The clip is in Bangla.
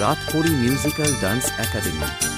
রাতপরি মিউজিক্যাল ডান্স একাডেমি।